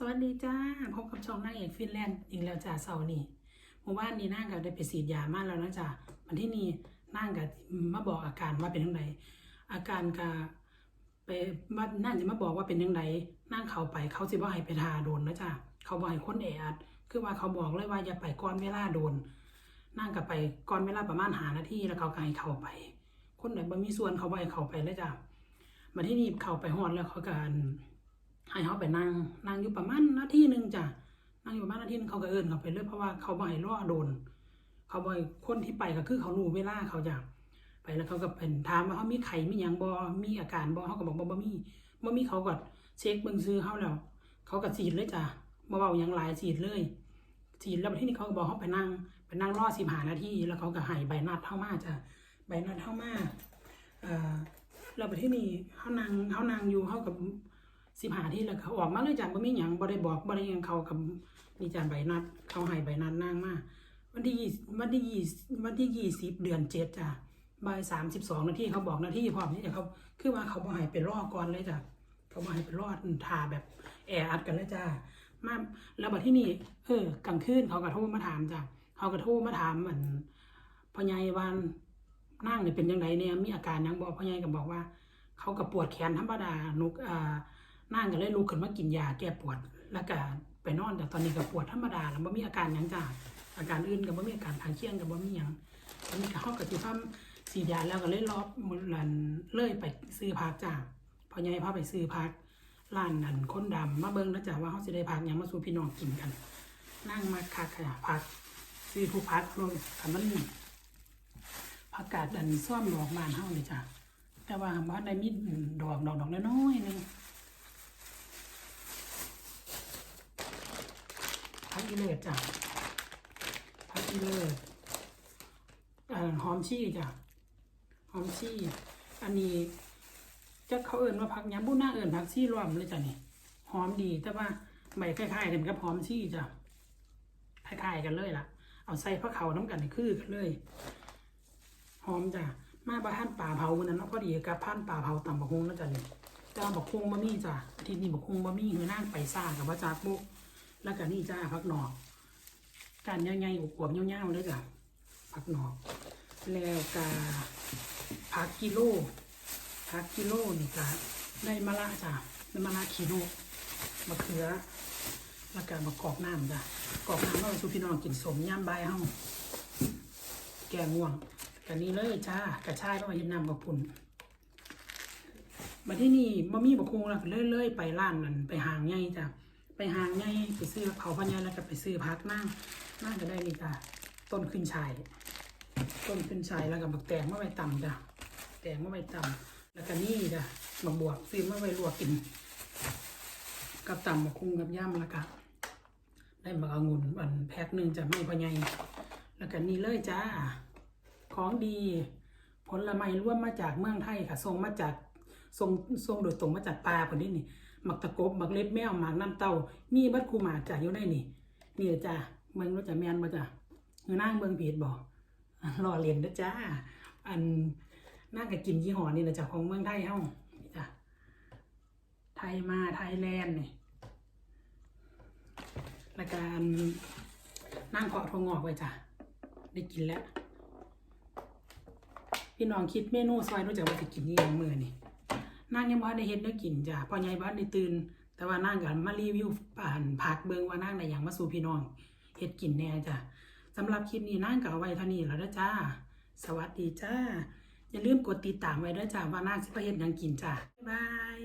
สวัสดีจ้าพบกับช่องนางเอกฟินแลนด์อีกแล้วจ้าเสาร์นี้เมื่อวานนี้นางก็ได้ไปฉีดยามาแล้วนะจ้าวันที่นี่นางก็มาบอกอาการว่าเป็นยังไงอาการก็ไปว่านั่นจะมาบอกว่าเป็นยังไงนั่งเขาไปเขาสิว่าให้ไปทาโดนนะจ้าเขาบอกให้คนแออัดคือว่าเขาบอกเลยว่าอย่าไปก่อนเวลาโดนนั่งก็ไปก่อนเวลาประมาณหานาทีแล้วเขาก็ให้เข้าไป คนไหนบ่มีส่วนเขาบ่ให้เข้าไปเลยจ้ามาที่นี่เข้าไปฮอดแล้วเขาก็อัน ให้เขาไปนั่งนั่งอยู่ประมาณนาทีหนึ่งจ้ะนั่งอยู่ประมาณนาทีหนึงเขาก็เอินเขาไปเลยเพราะว่าเขาบ่ให้รอโดน เขาบ่ให้คนที่ไปก็คือเขารู้เวลาเขาจะไปแล้วเขาก็เป็นถามว่าเขามีไข้มีหยังบ่มีอาการบ่เขาก็บอกบ่บ่มีบ่มีเขาก็เช็คเบิ่งซื้อเขาแล้ว เขาก็ฉีดเลยจ้ะบ่เว้าหยังหลายฉีดเลยฉีดแล้วที่นี่เขาก็บอกเขาไปนั่งไปนั่งรอ15นาทีแล้วเขาก็ให้ใบนัดเข้ามาจ้ะใบนัดเข้ามาเอ่อแล้วไปที่นี่เขานั่งเขานั่งอยู่เขากับ สิบหาที่แล้วเขาออกมาเลยจ้ะบ่มีหยังบ่ได้บอกบ่ได้ยังเขากับนี่จ้ะใบนัด เขาให้ใบนัดนางมาวันที่ยี่วันที่ยี่วันที่ยี่สิบเดือนเจ็ดจ้ะบ่ายสามสิบสองนาทีเขาบอกนาทีพร้อมนี่จ้ะเขาคือว่าเขาบ่ให้ไปรอก่อนเลยจ้ะเขาบ่ให้ไปรอดทาแบบแออัดกันเลยจ้ะมาแล้วบัดที่นี่เออกลางคืนเขาก็โทรมาถามจ้ะเขาก็โทรมาถามเหมือนพ่อใหญ่วันนั่งเนี่ยเป็นยังไงเนี่ยมีอาการยังบอกพ่อใหญ่ก็บอกว่า เขาก็ปวดแขนธรรมดานุกอ่า นั่งก็เลยลุกขึ้นมากินยาแก้ปวด แล้วก็ไปนอนแต่ตอนนี้ก็ปวดธรรมดาแล้วบ่มีอาการยังจ้าอาการอื่นก็บ่มีอาการทางเคียงก็บ่มีหยังตอนนี้ก็เฮาก็สิพาสีดยาแล้วก็เลยรอบมื้อลันเลยไปซื้อผักจ้าพอใหญ่พาไปซื้อผักร้านนั่นคนดำมาเบิ่งนะจ้าว่าเฮาสิได้ผักยังมาสู่พี่น้องกินกัน นั่งมาคักค่ะผักซื้อทุกผักรวมคันมันผักกาดอันซ่อมดอกบานเฮานี่จ้าแต่ว่าบ่ได้มีดอกดอกดอกน้อยๆนึง พักอีเลิศจ้ะพักอีเลิศเอ่อหอมชี่จ้ะหอมชี่อันนี้จะเขาเอิญว่าพักย้ำบุญหน้าเอิญพักชี่รวมเลยจ้ะนี่หอมดีแต่ว่าใบคล้ายๆกันกับหอมชี่จ้ะคล้ายๆกันเลยล่ะ เอาใส่พระเขาน้ำกันนี่คือกันเลย หอมจ้ะมาบ้านป่าเผาวันนั้นเนาะพอดีกับพันป่าเผาต่ำบักฮงแล้วจ้ะนี่แต่ว่าบักฮงบะมี่จ้ะอาทีนี้บักฮงบะมี่คือนั่งไปซ่ากับว่าจากบุก แล้วก็นี่จ้าผักหนอกการใหญ่ๆอวบๆเงาๆเลยจ้ะผักหนอกแล้วก็ผักกิโลผักกิโลนี่ก็ได้มะละจ้ะได้มะละกิโลมะเขือแล้วก็มะกอกน้ำจ้ะกอกน้ำเราสุพี่น้องกินสมย่ำใบายเฮาแกงง่วงกันนี้เลยจ้ากระชายก็มาเห็นน้ำกับปุ่นมาที่นี่มามีบกคุงแล้วเลื่อยๆไปร้านนั่นไปหางใหญ่จ้ะ ไปหางไงไปซื้อเขาพันยาแล้วก็ไปซื้อพักนั่งนั่งก็ได้นี่จ้ะต้นขึ้นชายต้นขึ้นชายแล้วก็บักแตงมาไว้ต่ำจ้ะแตงมาไว้ต่ำแล้วก็นี่จ้ะบักบวกซื้อมาไว้ลวกกิน กับต่ำบักคุ้งกับย่ำแล้วก็ได้บักองุ่นอันแพ็คหนึ่งจะไม่พอใหญแล้วก็นี่เลยจ้าของดีผลไม้ร่วมมาจากเมืองไทยค่ะส่งมาจากส่งส่งโดยตรงมาจากปลาคนนี้นี่ หมักตะกบหมักเล็บแมวหมักน้ำเต้ามีบัดคูหมาจ่าอยู่ในนี่นี่จ้ะเมืองรู้จักแมนบ่จ้ะเงือนั่งเมืองผิดบ่รอเรียนนะจ้าอันน่าก็กินยี่ห้อนี่นะจ้ะของเมืองไทยเฮานี่จ้ะไทยมาไทยแลนด์นี่แล้วก็อันนั่งเกาะทวงอกไว้จ้ะได้กินแล้วพี่น้องคิดเมนูซอยรู้จักว่าจะกินนี่ยังมือนี่ นางยังบ้านได้เฮ็ดได้กินจ้ะพ่อใหญ่บ้านได้ตื่น แต่ว่านางกันมารีวิวผ่านผักเบิงว่านางในอย่างมาสู่พี่น้องเฮ็ดกินแน่จ้ะสำหรับคลิปนี้นางก็เอาไว้เท่านี้แล้วนะจ้า สวัสดีจ้า อย่าลืมกดติดตามไว้ด้วยจ้าว่านางสิไปเฮ็ดหยังกินจ้ะบ๊ายบาย